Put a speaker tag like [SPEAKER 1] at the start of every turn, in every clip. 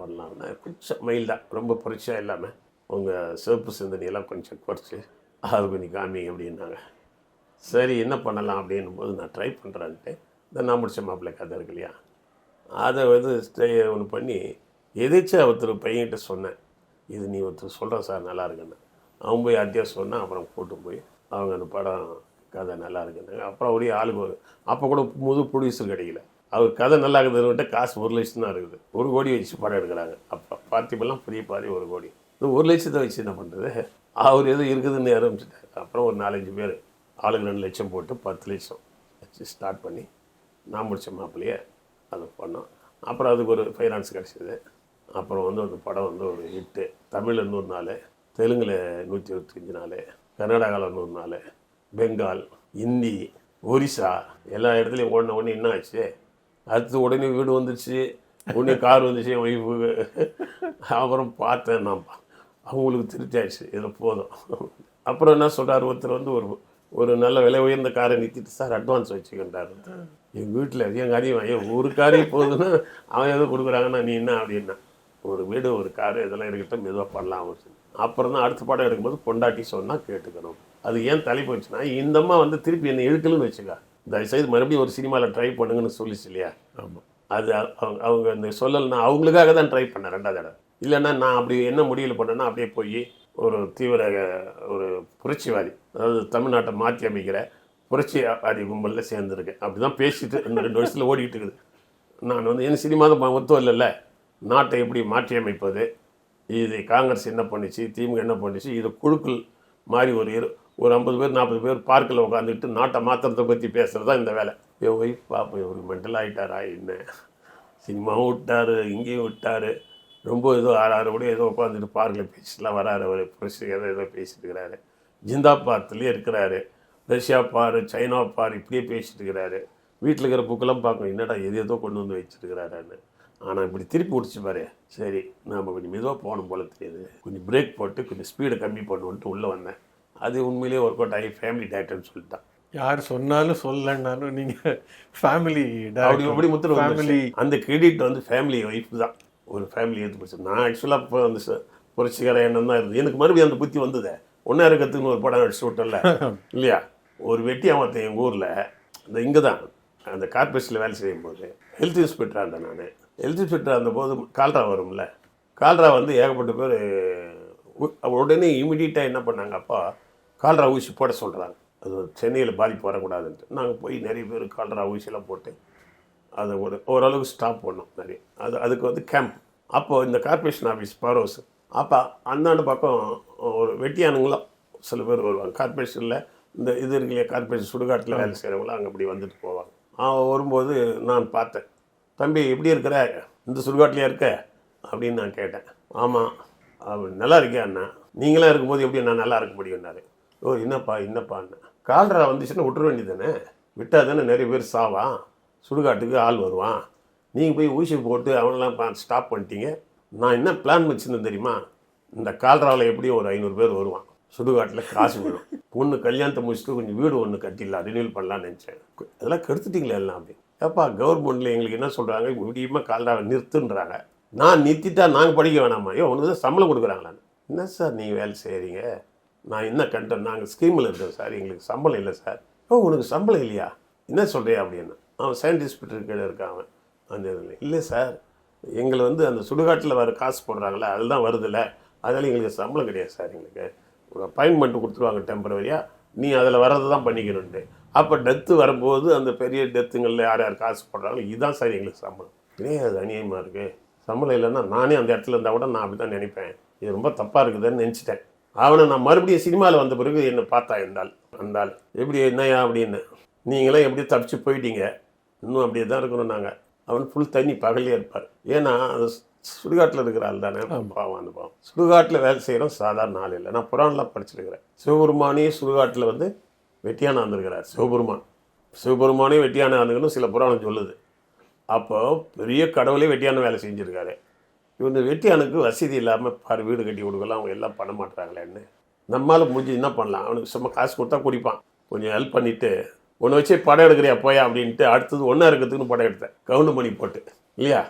[SPEAKER 1] பண்ணலாம்னா கொஞ்சம் மைல்டாக ரொம்ப புரட்சியாக இல்லாமல் உங்கள் சிவப்பு சிந்தனையெல்லாம் கொஞ்சம் குறைச்சி அது கொஞ்சம் காமி அப்படின்னாங்க. சரி என்ன பண்ணலாம் அப்படின்னும் போது நான் ட்ரை பண்ணுறேன்ட்டு இந்த நான் முடிச்ச மாப்பிள்ளை கதை இருக்கு இல்லையா? அதை வந்து ஸ்டே ஒன்று பண்ணி எதிர்த்து ஒருத்தர் பையன்கிட்ட சொன்னேன். இது நீ ஒருத்தர் சொல்கிறேன் சார் நல்லா இருக்குன்னு. அவன் போய் அத்தியா சொன்னால் அப்புறம் கூட்டு போய் அவங்க அந்த படம் கதை நல்லா இருக்குன்னாங்க. அப்புறம் ஒரே ஆளுக்கு அப்போ கூட முது ப்ரொடியூசர் கிடைக்கல. அவர் கதை நல்லா இருக்குதுன்னுட்டு காசு ஒரு லட்சம் தான் இருக்குது. ஒரு கோடி வச்சு படம் எடுக்கிறாங்க. அப்போ பார்த்திபெல்லாம் பெரிய பாதி ஒரு கோடி. இந்த ஒரு லட்சத்தை வச்சு என்ன பண்ணுறது அவர் எதுவும் இருக்குதுன்னு ஆரம்பிச்சிட்டாரு. அப்புறம் ஒரு நாலஞ்சு பேர் ஆளுக்கு ரெண்டு லட்சம் போட்டு பத்து லட்சம் வச்சு ஸ்டார்ட் பண்ணி நான் முடித்த மாப்பிள்ளையே அதை பண்ணோம். அப்புறம் அதுக்கு ஒரு ஃபைனான்ஸ் கிடச்சிது. அப்புறம் வந்து அந்த படம் வந்து ஒரு ஹிட்டு தமிழில் நூறு நாள் தெலுங்கில் நூற்றி இருபத்தஞ்சி நாள் கர்நாடகாவில் நூறு நாள் பெங்கால் இந்தி ஒரிசா எல்லா இடத்துலையும் ஓடின உடனே என்ன ஆச்சு? அடுத்து உடனே வீடு வந்துச்சு. உடனே கார் வந்துச்சு என் ஒய்ஃபுக்கு அப்புறம் பார்த்தேன் நான் அவங்களுக்கு திருப்தி ஆயிடுச்சு போதும். அப்புறம் என்ன சொல்கிறார் ஒருத்தர் வந்து ஒரு ஒரு நல்ல விலை உயர்ந்த காரை நிறுத்திட்டு சார் அட்வான்ஸ் வச்சுக்கின்றார். எங்கள் வீட்டில் எங்கள் அதிகம் ஐயோ ஒரு காரே போகுதுன்னா அவன் எதுவும் கொடுக்குறாங்கன்னா நீ என்ன? அப்படின்னா ஒரு வீடு ஒரு காரு இதெல்லாம் இருக்கட்டும் மெதுவாக பண்ணலாம். அப்புறம் தான் அடுத்த படம் எடுக்கும்போது பொண்டாட்டி சொன்னால் கேட்டுக்கணும். அது ஏன் தலைப்பு போச்சுன்னா இந்தம்மா வந்து திருப்பி என்னை இழுக்கலுன்னு வச்சுக்கா. தயவுசெய்து மறுபடியும் ஒரு சினிமாவில் ட்ரை பண்ணுங்கன்னு சொல்லிச்சு இல்லையா? ஆமாம் அது அவங்க அவங்க இந்த சொல்லலைன்னா அவங்களுக்காக தான் ட்ரை பண்ணேன் ரெண்டாவது தடவை. இல்லைன்னா நான் அப்படி என்ன முடிவில் பண்ணேன்னா அப்படியே போய் ஒரு தீவிர ஒரு புரட்சிவாதி அதாவது தமிழ்நாட்டை மாற்றி அமைக்கிற புரட்சிவாதி கும்பலில் சேர்ந்துருக்கேன். அப்படி தான் பேசிட்டு இந்த ரெண்டு வருஷத்தில் ஓடிக்கிட்டு இருக்குது. நான் வந்து என் சினிமா தான் ஒத்தும் இல்லைல்ல. நாட்டை எப்படி மாற்றி அமைப்பது? இது காங்கிரஸ் என்ன பண்ணுச்சு? திமுக என்ன பண்ணுச்சு? இது குழுக்கள் மாதிரி ஒரு இரு ஒரு ஐம்பது பேர் நாற்பது பேர் பார்க்கில் உட்காந்துட்டு நாட்டை மாத்திரத்தை பற்றி பேசுகிறது தான் இந்த வேலை. என் ஒய்ஃப் பார்ப்போம் ஒரு மென்டல் ஆகிட்டாரா என்ன? சினிமாவும் விட்டார் இங்கேயும் விட்டார். ரொம்ப ஏதோ ஆறாறு கூட ஏதோ உட்காந்துட்டு பார்க்கில் பேசிட்டுலாம் வராரு அவர். புரட்சி ஏதோ ஏதோ பேசிட்டு இருக்கிறாரு ஜிந்தாபாத்லேயே இருக்கிறாரு. ரஷ்யா பார் சைனா பார் இப்படியே பேசிட்டு இருக்கிறாரு. வீட்டில் இருக்கிற புக்கெல்லாம் பார்க்கணும். என்னடா எது ஏதோ கொண்டு வந்து வச்சுருக்கிறாரான்னு. ஆனால் இப்படி திருப்பி பிடிச்சி பாரு. சரி நாம் கொஞ்சம் மெதுவாக போகணும் போல தெரியுது. கொஞ்சம் பிரேக் போட்டு கொஞ்சம் ஸ்பீடை கம்மி பண்ணுவோன்ட்டு உள்ளே வந்தேன். அது உண்மையிலேயே ஒர்க் அவுட் ஆகி ஃபேமிலி டேரக்டர்னு சொல்லிட்டான்.
[SPEAKER 2] யார் சொன்னாலும் சொல்லலைன்னாலும் நீங்கள் ஃபேமிலி
[SPEAKER 1] அப்படி முத்திர
[SPEAKER 2] ஃபேமிலி
[SPEAKER 1] அந்த கிரெடிட் வந்து ஃபேமிலி ஒய்ஃப் தான். ஒரு ஃபேமிலி எடுத்து போச்சு நான் ஆக்சுவலாக இப்போ வந்து ச- புரட்சிகர எண்ணம் தான் இருந்தது. எனக்கு மறுபடியும் அந்த புத்தி வந்ததே. ஒன்றா இருக்கிறதுக்குன்னு ஒரு படம் அடிச்சு விட்டல இல்லையா? ஒரு வெட்டி அவன் எங்கள் ஊரில் இந்த இங்கே தான் அந்த கார்பரேஷனில் வேலை செய்யும் போது ஹெல்த் இன்ஸ்பெக்டராக இருந்தேன் நான். ஹெல்த் இன்ஸ்பெக்டராக இருந்தபோது கால்ரா வரும்ல. கால்ரா வந்து ஏகப்பட்ட பேர் உடனே இமிடியட்டாக என்ன பண்ணாங்க அப்பா கால்ரா ஊசி போட சொல்கிறாங்க அது சென்னையில் பாதிப்பு வரக்கூடாதுன்ட்டு. நாங்கள் போய் நிறைய பேர் கால்ரா ஊசியெல்லாம் போட்டு அதை ஒரு ஓரளவுக்கு ஸ்டாப் பண்ணோம் நிறைய. அது அதுக்கு வந்து கேம்ப் அப்போது இந்த கார்ப்பரேஷன் ஆஃபீஸ் பவர் ஹவுஸ் அப்போ அந்தாண்டு பக்கம் ஒரு வெட்டியானுங்களாம் சில பேர் வருவாங்க. கார்ப்பரேஷனில் இந்த இது இருக்கு கார்பரேஷன் கார்ப்பரேஷன் சுடுகாட்டில் வேலை செய்கிறவங்களாம் அங்கே அப்படி வந்துட்டு போவாங்க. அவன் வரும்போது நான் பார்த்தேன். தம்பி எப்படி இருக்கிற? இந்த சுடுகாட்டிலே இருக்க? அப்படின்னு நான் கேட்டேன். ஆமாம் அவன் நல்லா இருக்கியா? அண்ணா நீங்களாம் இருக்கும்போது எப்படி நான் நல்லா இருக்க முடியும்னாரு. ஓ என்னப்பா என்னப்பான்னு. கால்ரா வந்துச்சுன்னா விட்டுற வேண்டியது தானே விட்டால் தானே நிறைய பேர் சாவான். சுடுகாட்டுக்கு ஆள் வருவான். நீங்கள் போய் ஊசி போட்டு அவனெல்லாம் ஸ்டாப் பண்ணிட்டீங்க. நான் என்ன பிளான் வச்சுருந்தேன் தெரியுமா? இந்த கால்ராவில் எப்படியும் ஒரு ஐநூறு பேர் வருவான். சுடுகாட்டில் காசு விடும் பொண்ணு கல்யாணத்தை முடிச்சுட்டு கொஞ்சம் வீடு ஒன்று கட்டிடலாம் ரினியூல் பண்ணலாம்னு நினச்சேன். அதெல்லாம் கெடுத்துட்டிங்களே எல்லாம் அப்படி? ஏப்பா கவர்மெண்ட்டில் எங்களுக்கு என்ன சொல்கிறாங்க முடியுமா கால்ராவை நிறுத்துன்றாங்க. நான் நிறுத்திட்டா நாங்கள் படிக்க வேணாமா? ஐயோ உனக்கு தான் சம்பளம் கொடுக்குறாங்களான்னு. என்ன சார் நீங்கள் வேலை செய்கிறீங்க நான் என்ன கண்டேன் நாங்கள் ஸ்கீமில் இருக்கோம் சார் எங்களுக்கு சம்பளம் இல்லை சார் ஓ உனக்கு சம்பளம் இல்லையா? என்ன சொல்கிறியா அப்படின்னு. அவன் சயின்டிஸ்ட் கீழே இருக்கான் அவன். அந்த இதில். இல்லை சார் எங்களை வந்து அந்த சுடுகாட்டில் வர காசு போடுறாங்களே அதுதான் வருதுல்ல. அதனால் எங்களுக்கு சம்பளம் கிடையாது சார் எங்களுக்கு. ஒரு அப்பாயின்மெண்ட் கொடுத்துருவாங்க டெம்பரவரியாக நீ அதில் வர்றது தான் பண்ணிக்கணுன்ட்டு அப்போ டெத்து வரும்போது அந்த பெரிய டெத்துங்களில் யார் யார் காசு போடுறாங்களோ இதுதான் சார் எங்களுக்கு சம்பளம். ஏன் அது அநியாயமாக இருக்குது சம்பளம் இல்லைன்னா நானே அந்த இடத்துல இருந்தால் கூட நான் அப்படி தான் நினைப்பேன். இது ரொம்ப தப்பாக இருக்குதுன்னு நினச்சிட்டேன். அவனை நான் மறுபடியும் சினிமாவில் வந்த பிறகு என்னை பார்த்தா இருந்தால் வந்தால் எப்படி என்னையா அப்படின்னு. நீங்களாம் எப்படி தப்பிச்சு போயிட்டீங்க? இன்னும் அப்படியே தான் இருக்கணும் நாங்கள் அவன் ஃபுல் தண்ணி பகலே இருப்பார். ஏன்னா அது சுடுகாட்டில் இருக்கிற ஆள் தானே. பாவம் அந்த பாவம். சுடுகாட்டில் வேலை செய்கிறோம் சாதாரண ஆள் இல்லை. நான் புராணெலாம் படிச்சிருக்கிறேன். சிவபெருமானே சுடுகாட்டில் வந்து வெட்டியான வந்திருக்கிறார் சிவபெருமான். சிவபெருமானே வெட்டியான ஆண்டுகள்னு சில புராணம் சொல்லுது. அப்போ பெரிய கடவுளே வெட்டியான வேலை செஞ்சுருக்காரு. இவங்க வெட்டியானுக்கு வசதி இல்லாமல் பாரு வீடு கட்டி கொடுக்கலாம் அவங்க எல்லாம் பண்ண மாட்டாங்களேன்னு நம்மளால் முடிஞ்சு என்ன பண்ணலாம்? அவனுக்கு சும்மா காசு கொடுத்தா குடிப்பான். கொஞ்சம் ஹெல்ப் பண்ணிவிட்டு உன்னை வச்சு படம் எடுக்கிறியா போயா? அப்படின்ட்டு அடுத்தது ஒன்றா இருக்கிறதுக்குன்னு படம் எடுத்தேன். கவுண்டு மணி போட்டு இல்லையா?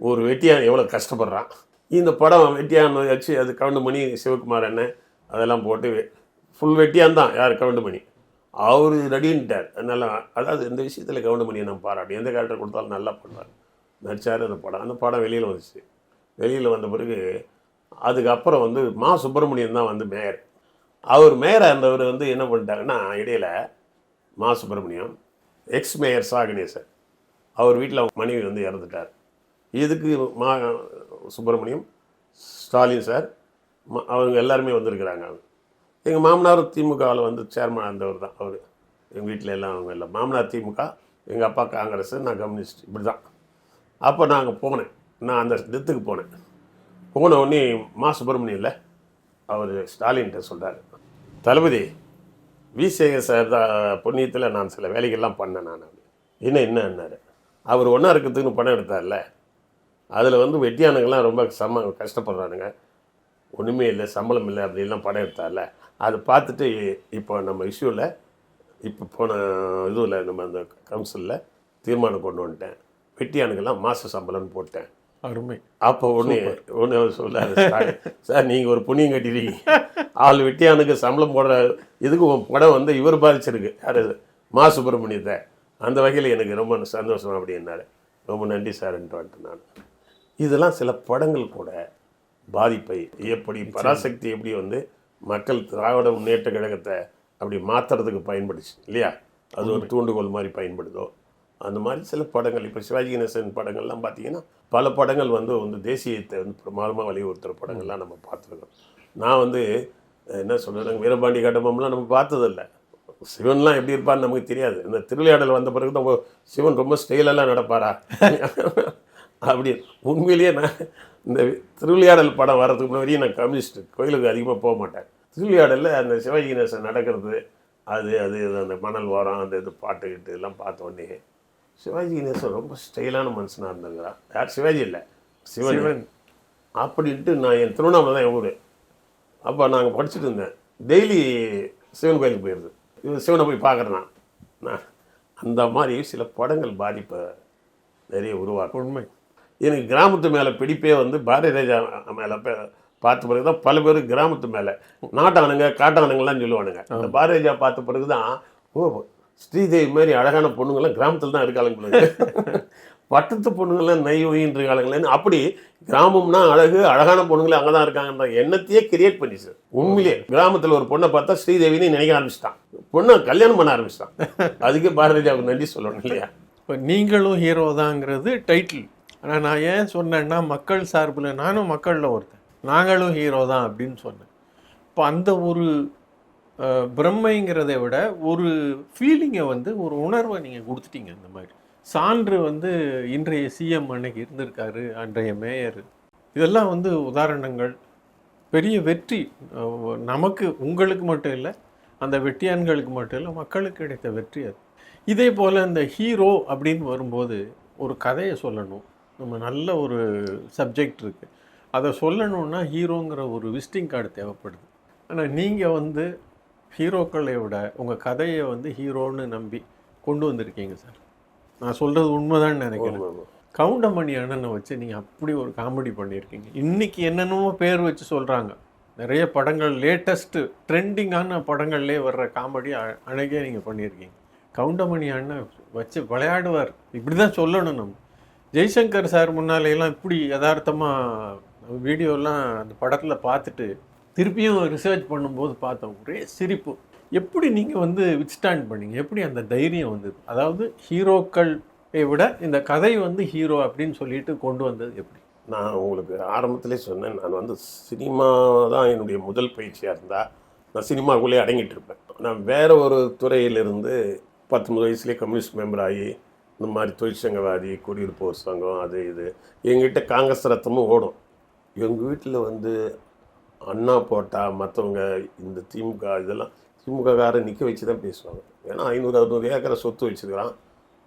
[SPEAKER 1] ஒரு வெட்டியான் எவ்வளோ கஷ்டப்படுறான். இந்த படம் வெட்டியான் வச்சு அது கவுண்டமணி சிவகுமார் என்ன அதெல்லாம் போட்டு ஃபுல் வெட்டியான் தான் யார்? கவுண்டமணி அவர் ரெடின்ட்டார். நல்லா அதாவது இந்த விஷயத்தில் கவுண்டமணியை நான் பாராட்டி எந்த கேரக்டர் கொடுத்தாலும் நல்லா பண்ணுவார். நடிச்சார் அந்த படம். அந்த படம் வெளியில் வந்துச்சு. வெளியில் வந்த பிறகு அதுக்கப்புறம் வந்து மா சுப்பிரமணியன் தான் வந்து மேயர். அவர் மேயராக இருந்தவர் வந்து என்ன பண்ணிட்டாங்கன்னா இடையில் மா சுப்பிரமணியம் எக்ஸ் மேயர் சா கணேசன் அவர் வீட்டில் மனைவி வந்து இறந்துட்டார். இதுக்கு மா சுப்பிரமணியம் ஸ்டாலின் சார் அவங்க எல்லாருமே வந்திருக்கிறாங்க. எங்கள் மாமனார் திமுகவில் வந்து சேர்மன் இருந்தவர் தான் அவர். எங்கள் வீட்டில் எல்லாம் அவங்க எல்லாம் மாமனார் திமுக எங்கள் அப்பா காங்கிரஸ் நான் கம்யூனிஸ்ட் இப்படி தான் அப்போ நாங்கள் போனேன். நான் அந்த டெத்துக்கு போனேன். போன உடனே மா சுப்பிரமணியம் இல்லை அவர் ஸ்டாலின்கிட்ட சொல்கிறார் தளபதி விசேக சார் தான் புண்ணியத்தில் நான் சில வேலைகள்லாம் பண்ணேன் நான். என்ன என்னன்னாரு அவர் ஒன்றா இருக்கிறதுக்குன்னு படம் எடுத்தார்ல. அதில் வந்து வெட்டியானுங்கெல்லாம் ரொம்ப சம கஷ்டப்படுறானுங்க. ஒன்றுமே இல்லை சம்பளம் இல்லை அப்படிலாம் படம் எடுத்தார்ல. அதை பார்த்துட்டு இப்போ நம்ம இஷ்யூவில் இப்போ போன இதுவில் நம்ம அந்த கவுன்சிலில் தீர்மானம் கொண்டு வந்துட்டேன். வெட்டியானுக்கெல்லாம் மாத சம்பளம்னு போட்டேன்.
[SPEAKER 2] அருமை.
[SPEAKER 1] அப்போ ஒன்று ஒன்று அவர் சொல்லாரு சார் நீங்கள் ஒரு புண்ணியம் கட்டிடுறீங்க ஆள் வெட்டியானுக்கு சம்பளம் போடுற இதுக்கு உன் படம் வந்து இவர் பாதிச்சிருக்கு யார் மா சுப்பிரமணியத்தை. அந்த வகையில் எனக்கு ரொம்ப சந்தோஷம் அப்படின்னாரு. ரொம்ப நன்றி சார்ன்ட்டு வந்துட்டு நான். இதெல்லாம் சில படங்கள் கூட பாதிப்பை எப்படி பராசக்தி எப்படி வந்து மக்கள் திராவிட முன்னேற்ற கழகத்தை அப்படி மாற்றுறதுக்கு பயன்படுச்சு இல்லையா? அது ஒரு தூண்டுகோல் மாதிரி பயன்படுதோ? அந்த மாதிரி சில படங்கள் இப்போ சிவாஜி கணேசன் படங்கள்லாம் பார்த்தீங்கன்னா பல படங்கள் வந்து வந்து தேசியத்தை வந்து பிரமாதமாக வலியுறுத்துகிற படங்கள்லாம் நம்ம பார்த்துருக்கோம். நான் வந்து என்ன சொல்கிறேன் வீரபாண்டி கட்டபொம்மலாம் நம்ம பார்த்ததில்ல. சிவன்லாம் எப்படி இருப்பான்னு நமக்கு தெரியாது. இந்த திருவிளையாடல் வந்த பிறகு தான் சிவன் ரொம்ப ஸ்டைலெல்லாம் நடப்பாரா? அப்படி உண்மையிலேயே நான் இந்த திருவிளையாடல் படம் வர்றதுக்கு முன்னாடி நான் கம்யூனிஸ்ட் கோயிலுக்கு அதிகமாக போக மாட்டேன். திருவிளையாடலில் அந்த சிவாஜி கணேசன் நடக்கிறது அது அது இது, அந்த மணல் ஓரம் அந்த இது பாட்டுக்கிட்டு இதெல்லாம் எல்லாம் பார்த்த உடனே சிவாஜி கணேசன் ரொம்ப ஸ்டைலான மனுஷனாக இருந்தாங்கிறா யார் சிவாஜி இல்லை? சிவன். அப்படின்ட்டு நான் என் திருவண்ணாமலை தான் என் ஊர். அப்போ நாங்கள் படிச்சுட்டு இருந்தேன். டெய்லி சிவன் கோயிலுக்கு போயிடுது இது சிவனை போய் பார்க்குறேன் நான். அந்த மாதிரி சில படங்கள் பாதிப்பை நிறைய உருவாக்கும்
[SPEAKER 2] உண்மை.
[SPEAKER 1] எனக்கு கிராமத்து மேலே பிடிப்பே வந்து பாரதிய ராஜா மேலே பார்த்த பிறகு தான் பல பேர் கிராமத்து மேலே. நாட்டானுங்க காட்டானுங்கலாம் சொல்லுவானுங்க. அந்த பாரதிய ராஜா பார்த்த பிறகு தான் ஓ ஸ்ரீதேவி மாதிரி அழகான பொண்ணுங்கள்லாம் கிராமத்தில் தான் இருக்காளுங்க பட்டத்து பொண்ணுங்கள்லாம் நெய் ஒயின்ற காலங்களேன்னு அப்படி கிராமம்னா அழகு அழகான பொண்ணுங்களே அங்கே தான் இருக்காங்கன்ற எண்ணத்தையே கிரியேட் பண்ணிச்சு. உண்மையிலே கிராமத்தில் ஒரு பொண்ணை பார்த்தா ஸ்ரீதேவின்னு நினைக்க ஆரம்பிச்சிட்டான். பொண்ணை கல்யாணம் பண்ண ஆரம்பிச்சிட்டான். அதுக்கே பாரதிஜாவுக்கு நன்றி சொல்லணும் இல்லையா?
[SPEAKER 2] இப்போ நீங்களும் ஹீரோ தாங்கிறது டைட்டில் ஆனால் நான் ஏன் சொன்னேன்னா மக்கள் சார்பில் நானும் மக்களில் ஒருத்தன். நாங்களும் ஹீரோ தான் அப்படின்னு சொன்னேன். இப்போ அந்த ஒரு பிரம்மைங்கிறத விட ஒரு ஃபீலிங்கை வந்து ஒரு உணர்வை நீங்கள் கொடுத்துட்டீங்க இந்த மாதிரி. சான்று வந்து இன்றைய சிஎம் அன்னைக்கு இருந்திருக்காரு அன்றைய மேயர். இதெல்லாம் வந்து உதாரணங்கள். பெரிய வெற்றி. நமக்கு உங்களுக்கு மட்டும் இல்லை அந்த வெட்டியான்களுக்கு மட்டும் இல்லை மக்களுக்கு கிடைத்த வெற்றி அது. இதே போல் இந்த ஹீரோ அப்படின்னு வரும்போது ஒரு கதையை சொல்லணும். நம்ம நல்ல ஒரு சப்ஜெக்ட் இருக்குது அதை சொல்லணுன்னா ஹீரோங்கிற ஒரு விசிட்டிங் கார்டு தேவைப்படுது. ஆனால் நீங்கள் வந்து ஹீரோக்களை விட உங்கள் கதையை வந்து ஹீரோன்னு நம்பி கொண்டு வந்திருக்கீங்க சார். நான் சொல்கிறது உண்மைதான் நினைக்கிறேன். கவுண்டமணி அண்ணனை வச்சு நீங்கள் அப்படி ஒரு காமெடி பண்ணியிருக்கீங்க. இன்னைக்கு என்னென்னமோ பேர் வச்சு சொல்கிறாங்க நிறைய படங்கள் லேட்டஸ்ட்டு ட்ரெண்டிங்கான படங்கள்லேயே வர்ற காமெடி அழகே நீங்கள் பண்ணியிருக்கீங்க. கவுண்டமணி அண்ணன் வச்சு விளையாடுவார். இப்படி தான் சொல்லணும் நம்ம. ஜெய்சங்கர் சார் முன்னாலேலாம் இப்படி யதார்த்தமாக வீடியோலாம் அந்த படத்தில் பார்த்துட்டு திருப்பியும் ரிசர்ச் பண்ணும்போது பார்த்தோம் ஒரே சிரிப்பு. எப்படி நீங்கள் வந்து வித்ஸ்டாண்ட் பண்ணீங்க? எப்படி அந்த தைரியம் வந்தது? அதாவது ஹீரோக்களை விட இந்த கதை வந்து ஹீரோ அப்படின்னு சொல்லிட்டு கொண்டு வந்தது எப்படி?
[SPEAKER 1] நான் உங்களுக்கு ஆரம்பத்திலே சொன்னேன். நான் வந்து சினிமா தான் என்னுடைய முதல் பயிற்சியாக இருந்தால் நான் சினிமாக்குள்ளே அடங்கிட்டு இருப்பேன். நான் வேறு ஒரு துறையிலிருந்து பத்தொம்பது வயசுலேயே கம்யூனிஸ்ட் மெம்பர் ஆகி இந்த மாதிரி தொழிற்சங்கவாதி குடியிருப்போர் சங்கம் அது இது எங்கிட்ட காங்கிரஸ் ரத்தமும் ஓடும். எங்கள் வீட்டில் வந்து அண்ணா போட்டா மற்றவங்க இந்த திமுக இதெல்லாம் திமுககாரை நிற்க வச்சு தான் பேசுவாங்க. ஏன்னா ஐநூறு அறுநூறு ஏக்கரை சொத்து வச்சுருக்கிறான்.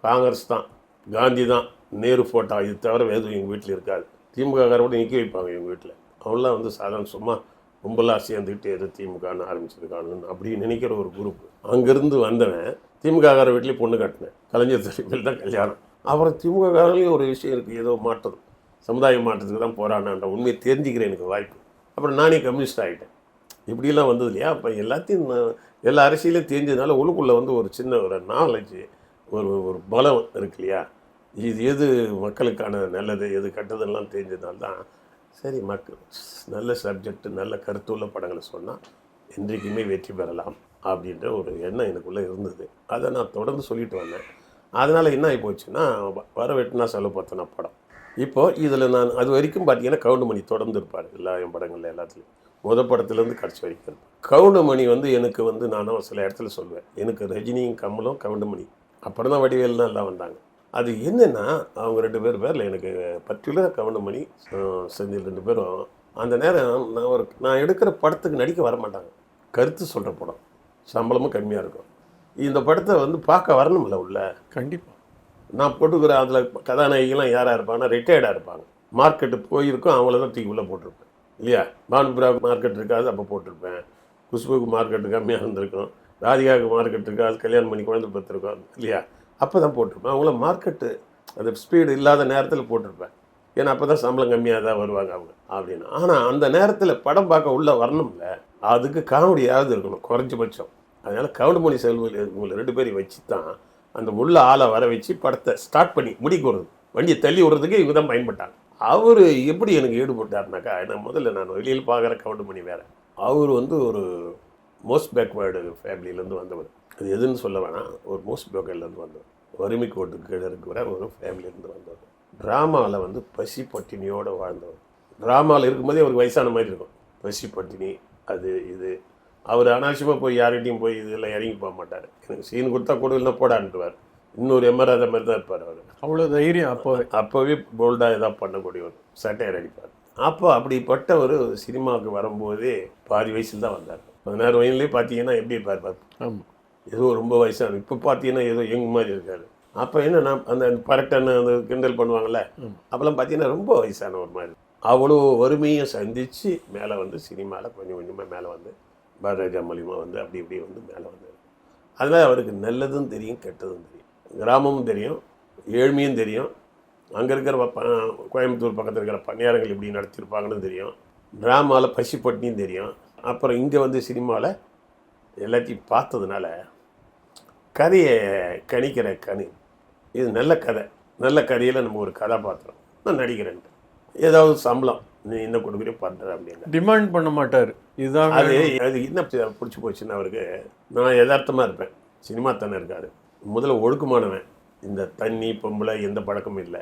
[SPEAKER 1] காங்கிரஸ் தான் காந்தி தான் நேரு போட்டா இது தவிர வேறு எங்கள் வீட்டில் இருக்காது. திமுககாரை கூட நிற்க வைப்பாங்க எங்கள் வீட்டில் அவங்களாம் வந்து சாதாரண சும்மா கும்பலாக சேர்ந்துக்கிட்டு எது திமுகன்னு ஆரம்பிச்சிருக்காங்கன்னு அப்படின்னு நினைக்கிற ஒரு குரூப் அங்கேருந்து வந்தவன் திமுககார வீட்லேயே பொண்ணு கட்டினேன். கலைஞர் தலைமையில் தான் கல்யாணம். அப்புறம் திமுககாரங்களையும் ஒரு விஷயம் இருக்குது ஏதோ மாற்றம். சமுதாய மாற்றத்துக்கு தான் போராடினான்ற உண்மையை தெரிஞ்சுக்கிறேன் எனக்கு வாய்ப்பு. அப்புறம் நானே கம்யூனிஸ்ட் ஆகிட்டேன் இப்படிலாம் வந்தது இல்லையா? அப்போ எல்லாத்தையும் எல்லா அரசியலையும் தெரிஞ்சதுனால உள்ளுக்குள்ளே வந்து ஒரு சின்ன ஒரு நாலேஜ் ஒரு ஒரு பலம் இருக்கு இல்லையா? இது எது மக்களுக்கான நல்லது எது கெட்டதெல்லாம் தெரிஞ்சதுனால தான் சரி மக்கள் நல்ல சப்ஜெக்ட் நல்ல கருத்துள்ள படங்களை சொன்னால் என்றைக்குமே வெற்றி பெறலாம் அப்படின்ற ஒரு எண்ணம் எனக்குள்ளே இருந்தது. அதை நான் தொடர்ந்து சொல்லிட்டு வந்தேன். அதனால் என்ன ஆகி போச்சுன்னா வ- வர வெட்டினா செலவு பார்த்தேன்னா படம். இப்போது இதில் நான் அது வரைக்கும் பார்த்தீங்கன்னா கவுண்டமணி தொடர்ந்து இருப்பார். எல்லா என் படங்களில் எல்லாத்துலேயும். முத படத்துலேருந்து கடைசி வரைக்கும் இருப்பார். கவுண்டமணி வந்து எனக்கு வந்து நானும் சில இடத்துல சொல்லுவேன். எனக்கு ரஜினியும் கமலும் கவுண்டமணி. அப்புறம் தான் வடிவேல்லாம் எல்லாம் வந்தாங்க. அது என்னென்னா அவங்க ரெண்டு பேர் பேரில் எனக்கு பர்டிகுலராக கவுண்டமணி அஹ், செந்தில் ரெண்டு பேரும் அந்த நேரம் நான் ஒரு நான் எடுக்கிற படத்துக்கு நடிக்க வர மாட்டாங்க. கருத்து சொல்கிற படம். சம்பளமும் கம்மியாக இருக்கும். இந்த படத்தை வந்து பார்க்க வரணும்ல உள்ள?
[SPEAKER 2] கண்டிப்பாக
[SPEAKER 1] நான் போட்டுக்கிற அதில் கதாநாயகிலாம் யாராக இருப்பாங்கன்னா ரிட்டையர்டாக இருப்பாங்க. மார்க்கெட்டு போயிருக்கும் அவங்கள தான் தூக்கி உள்ளே போட்டிருப்பேன். இல்லையா? பானுபுரா மார்க்கெட் இருக்காது அப்போ போட்டிருப்பேன். குஷ்புக்கு மார்க்கெட்டு கம்மியாக இருந்திருக்கும். ராதிகாவுக்கு மார்க்கெட் இருக்காது கல்யாணம் பண்ணி குழந்தை பார்த்துருக்கோம் இல்லையா? அப்போ தான் போட்டிருப்பேன். அவங்கள மார்க்கெட்டு அந்த ஸ்பீடு இல்லாத நேரத்தில் போட்டிருப்பேன். ஏன்னா அப்போ தான் சம்பளம் கம்மியாக தான் வருவாங்க அவங்க அப்படின்னு. ஆனால் அந்த நேரத்தில் படம் பார்க்க உள்ளே வரணும்ல அதுக்கு காமெடியாவது இருக்கணும் குறைஞ்சபட்சம். அதனால் கவுண்டமணி செல்வல் உங்களை ரெண்டு பேரையும் வச்சு தான் அந்த உள்ள ஆளை வர வச்சு படத்தை ஸ்டார்ட் பண்ணி முடிக்க விடுறது வண்டியை தள்ளி விடுறதுக்கு இவங்க தான் பயன்பட்டாங்க. அவர் எப்படி எனக்கு ஈடுபட்டாருனாக்கா நான் முதல்ல நான் வெளியில் பார்க்குற பண்ணி வேற. அவர் வந்து ஒரு மோஸ்ட் பேக்வேர்டு ஃபேமிலியிலேருந்து வந்தவர். அது எதுன்னு சொல்ல வேணாம். ஒரு மோஸ்ட் பேக்வேர்ட்லேருந்து வந்தவர். வறுமை கோட்டுக்கு கீழே இருக்கிற ஒரு ஃபேமிலியிலேருந்து வந்தவர். ட்ராமாவில் வந்து பசி பட்டினியோடு வாழ்ந்தவர். ட்ராமாவில் இருக்கும்போதே அவருக்கு வயசான மாதிரி இருக்கும். பசி பட்டினி அது இது அவர் அனாவசியமாக போய் யார்கிட்டையும் போய் இதெல்லாம் இறங்கி போக மாட்டார். எனக்கு சீன் கொடுத்தா கூட போடான்ட்டுவார் இன்னொரு எம்ஆர் அதை மாதிரி தான் இருப்பார் அவர்.
[SPEAKER 2] அவ்வளோ தைரியம் அப்போ
[SPEAKER 1] அப்போவே போல்டாக எதாவது பண்ணக்கூடியவர் சட்டையர் அடிப்பார். அப்போ அப்படிப்பட்ட ஒரு சினிமாவுக்கு வரும்போதே பாதி வயசில் தான் வந்தார். பதினாறு வயசுலேயே பார்த்தீங்கன்னா எப்படி இருப்பார் பாரு.
[SPEAKER 2] ஆமாம்
[SPEAKER 1] ஏதோ ரொம்ப வயசான இப்போ பார்த்தீங்கன்னா ஏதோ யங் மாதிரி இருக்காரு. அப்போ என்னன்னா அந்த பரட்டன் அந்த கிண்டல் பண்ணுவாங்கல்ல அப்போல்லாம் பார்த்தீங்கன்னா ரொம்ப வயசான ஒரு மாதிரி. அவ்வளோ வறுமையும் சந்தித்து மேலே வந்து சினிமாவில் கொஞ்சம் கொஞ்சமாக மேலே வந்து பாரதிராஜா மூலிமா வந்து அப்படி இப்படி வந்து மேலே வந்தார் அதனால் அவருக்கு நல்லதும் தெரியும் கெட்டதும் தெரியும். கிராமமும் தெரியும் ஏழ்மையும் தெரியும். அங்கே இருக்கிற ப- கோயம்புத்தூர் பக்கத்தில் இருக்கிற பணியாரங்கள் இப்படி நடத்தியிருப்பாங்கன்னு தெரியும். ட்ராமாவில் பசி பட்டினியும் தெரியும். அப்புறம் இங்கே வந்து சினிமாவில் எல்லாத்தையும் பார்த்ததுனால கதையை கணிக்கிற கணி இது நல்ல கதை. நல்ல கதையில் நம்ம ஒரு கதாபாத்திரம். நான் நடிக்கிறேன்ட்டு. ஏதாவது சம்பளம் நீ என்ன கொடுக்குறியோ பண்ணுற அப்படின்னு.
[SPEAKER 2] டிமாண்ட் பண்ண மாட்டார். இதுதான்
[SPEAKER 1] அது அது என்ன பிடிச்சி போச்சுன்னா அவருக்கு நான் யதார்த்தமாக இருப்பேன். சினிமா தானே இருக்காரு. முதல்ல ஒழுக்கமானவன். இந்த தண்ணி பொம்பளை எந்த பழக்கமும் இல்லை.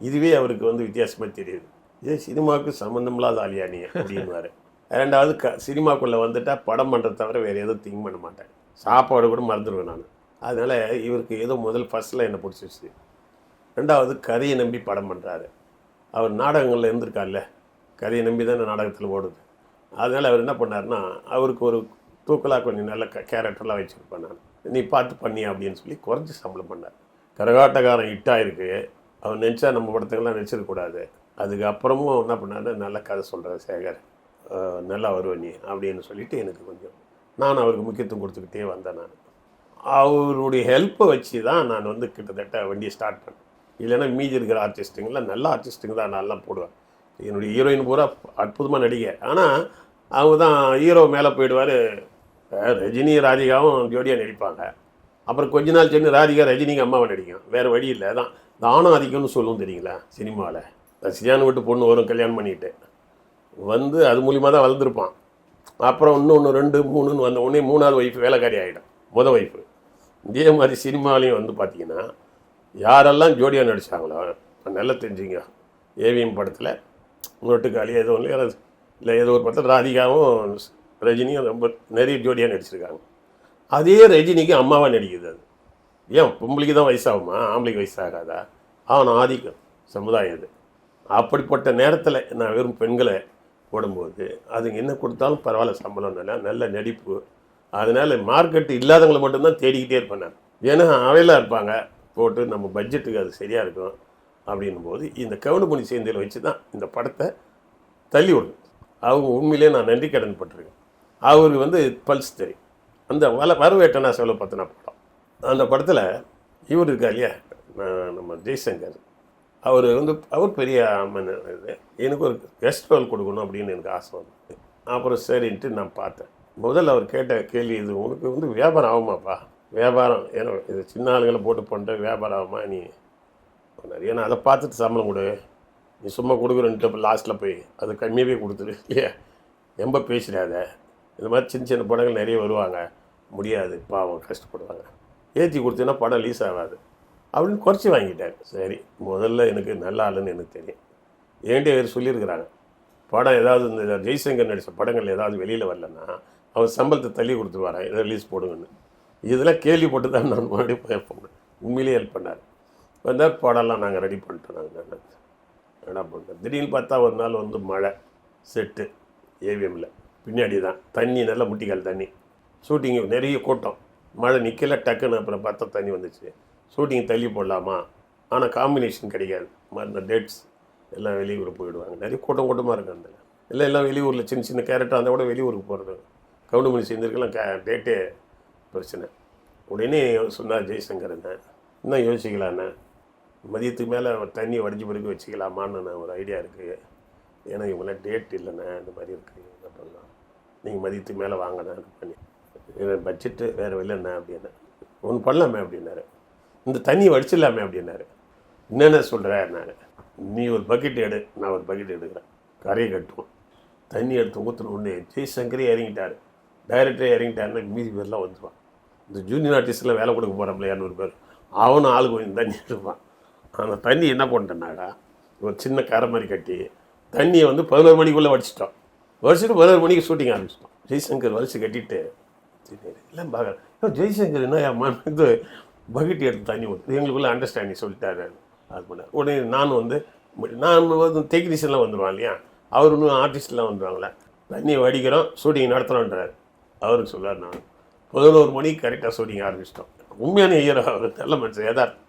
[SPEAKER 1] இதுவே அவருக்கு வந்து வித்தியாசமாக தெரியுது. இதே சினிமாவுக்கு சம்மந்தமில்லாத ஆளியா நீ? அப்படின்வாரு ரெண்டாவது க சினிமாக்குள்ளே வந்துட்டா படம் பண்ணுறத தவிர வேறு எதுவும் திங்க் பண்ண மாட்டேன். சாப்பாடு கூட மறந்துடுவேன் நான். அதனால் இவருக்கு ஏதோ முதல் ஃபஸ்ட்டில் என்னை பிடிச்சிருச்சு. ரெண்டாவது கதையை நம்பி படம் பண்ணுறாரு அவர் நாடகங்களில் இருந்திருக்கார்ல கதையை நம்பி தானே நாடகத்தில் ஓடுது. அதனால் அவர் என்ன பண்ணாருன்னா அவருக்கு ஒரு தூக்கலாக கொஞ்சம் நல்ல கேரக்டர்லாம் வச்சுருப்பேன் நான் நீ பார்த்து பண்ணியா அப்படின்னு சொல்லி குறைஞ்சி சம்பளம் பண்ணார். கரகாட்டக்காரன் ஹிட்டாயிருக்கு அவர் நினச்சா நம்ம படத்துக்கெல்லாம் நடிச்சிடக்கூடாது அதுக்கப்புறமும் என்ன பண்ணாரு நல்ல கதை சொல்கிறார் சேகர். நல்லா வருவ நீ அப்படின்னு சொல்லிட்டு எனக்கு கொஞ்சம் நான் அவருக்கு முக்கியத்துவம் கொடுத்துக்கிட்டே வந்தேன் நான். அவருடைய ஹெல்ப்பை வச்சு தான் நான் வந்து கிட்டத்தட்ட வண்டியை ஸ்டார்ட் பண்ணேன். இல்லைன்னா மீதி இருக்கிற ஆர்டிஸ்ட்டுங்களாம் நல்ல ஆர்டிஸ்ட்டுங்க தான் நல்லா போடுவேன். என்னுடைய ஹீரோயின் பூரா அற்புதமாக நடிகை. ஆனால் அவங்க தான் ஹீரோ மேலே போயிடுவார். ரஜினி ராதிகாவும் ஜோடியாக நடிப்பாங்க. அப்புறம் கொஞ்ச நாள் சென்று ராதிகா ரஜினிக்கு அம்மாவை நடிக்கும். வேறு வழி இல்லை. அதான் தானம் அதிகம்னு சொல்லுவோம் தெரியுங்களா சினிமாவில். ரசிகான்னு விட்டு பொண்ணு வரும் கல்யாணம் பண்ணிட்டு. வந்து அது மூலியமாக தான் வளர்ந்துருப்பான். அப்புறம் இன்னொன்று ரெண்டு மூணுன்னு வந்த உடனே மூணாவது ஒய்ஃப் வேலைக்காரி ஆகிடும் முத ஒய்ஃபு இதே மாதிரி சினிமாலையும் வந்து பார்த்தீங்கன்னா யாரெல்லாம் ஜோடியாக நடித்தாங்களோ நல்லா தெரிஞ்சுங்க. ஏவிஎம் படத்தில் நொட்டுக்காளி எதுவும் ஒன்று இல்லை ஏதோ ஒரு படத்தில் ராதிகாவும் ரஜினியும் ரொம்ப நிறைய ஜோடியாக நடிச்சிருக்காங்க. அதே ரஜினிக்கு அம்மாவாக நடிக்குது அது. ஏன் பொம்பளைக்கு தான் வயசாகுமா? ஆம்பளைக்கு வயசாகாதா? அவன் ஆதிக்கம் சமுதாயம் இது. அப்படிப்பட்ட நேரத்தில் நான் வெறும் பெண்களை போடும்போது அதுங்க என்ன கொடுத்தாலும் பரவாயில்ல சம்பளம் நல்லா நல்ல நடிப்பு. அதனால் மார்க்கெட் இல்லாதவங்களை மட்டும்தான் தேடிக்கிட்டே இருப்பேன் நான். ஏன்னா அவையெல்லாம் இருப்பாங்க போட்டு நம்ம பட்ஜெட்டுக்கு அது சரியாக இருக்கும் அப்படின்னும் போது இந்த கவுண்டமணி சேர்ந்தியில் வச்சு தான் இந்த படத்தை தள்ளி விடுது அவங்க உண்மையிலே நான் நன்றி கடன் பட்டிருக்கேன். அவருக்கு வந்து பல்ஸ் தெரியும். அந்த வல வரவேட்டனா செலவு பற்றின படம். அந்த படத்தில் இவர் இருக்கா இல்லையா? நம்ம ஜெய்சங்கர். அவர் வந்து அவர் பெரிய அம்மன். இது எனக்கு ஒரு கெஸ்ட் ரோல் கொடுக்கணும் அப்படின்னு எனக்கு ஆசை வந்து அப்புறம் சரின்ட்டு நான் பார்த்தேன். முதல்ல அவர் கேட்ட கேள்வி இது உனக்கு வந்து வியாபாரம் ஆகுமாப்பா? வியாபாரம் ஏன்னா இது சின்ன ஆளுங்களை போட்டு பண்ணுற வியாபாரம் ஆகுமா நீ? நிறைய நான் அதை பார்த்துட்டு சம்பளம் கொடு. நீ சும்மா கொடுக்குறன்ட்டு இப்போ லாஸ்ட்டில் போய் அது கம்மியாகவே கொடுத்துரு. இல்லையா ரொம்ப பேசிடாத. இந்த மாதிரி சின்ன சின்ன படங்கள் நிறைய வருவாங்க. முடியாது பாவம் கஷ்டப்படுவாங்க. ஏற்றி கொடுத்தீங்கன்னா படம் லீஸ் ஆகாது. அப்படின்னு குறைச்சி வாங்கிட்டார். சரி முதல்ல எனக்கு நல்ல ஆளுன்னு எனக்கு தெரியும். ஏன்டே அவர் சொல்லியிருக்கிறாங்க? படம் ஏதாவது இந்த ஜெய்சங்கர் நடித்த படங்கள் ஏதாவது வெளியில் வரலன்னா அவர் சம்பளத்தை தள்ளி கொடுத்துருவாரான் இதை ரிலீஸ் போடுங்கன்னு. இதெல்லாம் கேள்விப்பட்டு தான் நான் மறுபடியும் போய் போனேன் உண்மையிலேயே ஹெல்ப் பண்ணார். வந்தால் படம்லாம் நாங்கள் ரெடி பண்ணிட்டோம் நாங்கள் என்ன பண்ணுறது திடீர்னு பார்த்தா ஒரு நாள் வந்து மழை செட்டு ஏவிஎம்மில் பின்னாடி தான். தண்ணி நல்லா முட்டிக்கால் தண்ணி. ஷூட்டிங்கு நிறைய கூட்டம். மழை நிற்கல டக்குன்னு அப்புறம் பார்த்தா தண்ணி வந்துச்சு. ஷூட்டிங் தள்ளி போடலாமா? ஆனால் காம்பினேஷன் கிடைக்காது. மருந்த டேட்ஸ் எல்லாம் வெளியூர் போயிடுவாங்க. நிறைய கூட்டம் கூட்டமாக இருக்கு அந்த இல்லை எல்லாம் வெளியூரில் சின்ன சின்ன கேரக்டர் அந்த கூட வெளியூருக்கு போகிறது கவுண்டமணி சேர்ந்துருக்கெல்லாம் கே டேட்டே பிரச்சனை. உடனே சொன்னார் ஜெய்சங்கர் என்ன? இன்னும் யோசிக்கலாண்ணே மதியத்துக்கு மேலே தண்ணி வடிஞ்சு பிறகு வச்சுக்கலாமான்னு நான் ஒரு ஐடியா இருக்குது ஏன்னா இவங்களாம் டேட் இல்லைண்ணே இந்த மாதிரி இருக்குது அப்படின்னா நீங்கள் மதியத்துக்கு மேலே வாங்கண்ணே பண்ணி. பட்ஜெட்டு வேறு இல்லைண்ணே அப்படின்னா ஒன்று பண்ணலாமே அப்படின்னாரு. இந்த தண்ணி வடிச்சிடலாமே அப்படின்னாரு. என்னென்ன சொல்கிறேன் நான் நீ ஒரு பக்கெட் எடு நான் ஒரு பக்கெட் எடுக்கிறேன். கரையை கட்டுவோம். தண்ணி எடுத்து ஊற்றின உடனே ஜெய்சங்கரே இறங்கிட்டார். டைரக்டரே இறங்கிட்டாருன்னா மீதி பேர்லாம் வந்துடுவான் இந்த ஜூனியர் ஆர்டிஸ்டில் வேலை கொடுக்க போகிறோம்ல இரநூறு பேர். அவனும் ஆளுக்கு கொஞ்சம் தண்ணி எடுப்பான். அந்த தண்ணி என்ன பண்ணிட்டேன்னாக்கா ஒரு சின்ன கரை மாதிரி கட்டி தண்ணியை வந்து பதினோரு மணிக்குள்ளே வடிச்சிட்டோம். வடிச்சிட்டு பதினோரு மணிக்கு ஷூட்டிங் ஆரம்பிச்சிட்டோம். ஜெய்சங்கர் வலிச்சு கட்டிட்டு சரி எல்லாம் பார்க்க ஜெய்சங்கர் என்ன அம்மா இது பக்கெட் எடுத்து தண்ணி ஊற்று எங்களுக்குள்ள அண்டர்ஸ்டாண்டிங் சொல்லிட்டாரு. அது பண்ண உடனே நானும் வந்து நான் வந்து டெக்னீஷியன்லாம் வந்துடுவான் இல்லையா? அவர் இன்னும் ஆர்டிஸ்ட்லாம் வந்துடுவாங்களே தண்ணியை வடிக்கிறோம் ஷூட்டிங் நடத்துகிறோன்றார் அவருக்கு சொல்லுவார் நான் பதினோரு மணிக்கு கரெக்டாக ஷூட்டிங் ஆரம்பிச்சிட்டோம். உண்மையான ஐயர் அவர் நல்ல மனுஷன் யதார்த்தம்.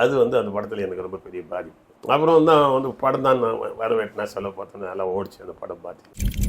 [SPEAKER 1] அது வந்து அந்த படத்தில் எனக்கு ரொம்ப பெரிய பாதிப்பு. அப்புறம் தான் வந்து படம் தான் நான் வரவேட்டினா செலவு பார்த்தேன் நல்லா ஓடிச்சு அந்த படம் பார்த்து.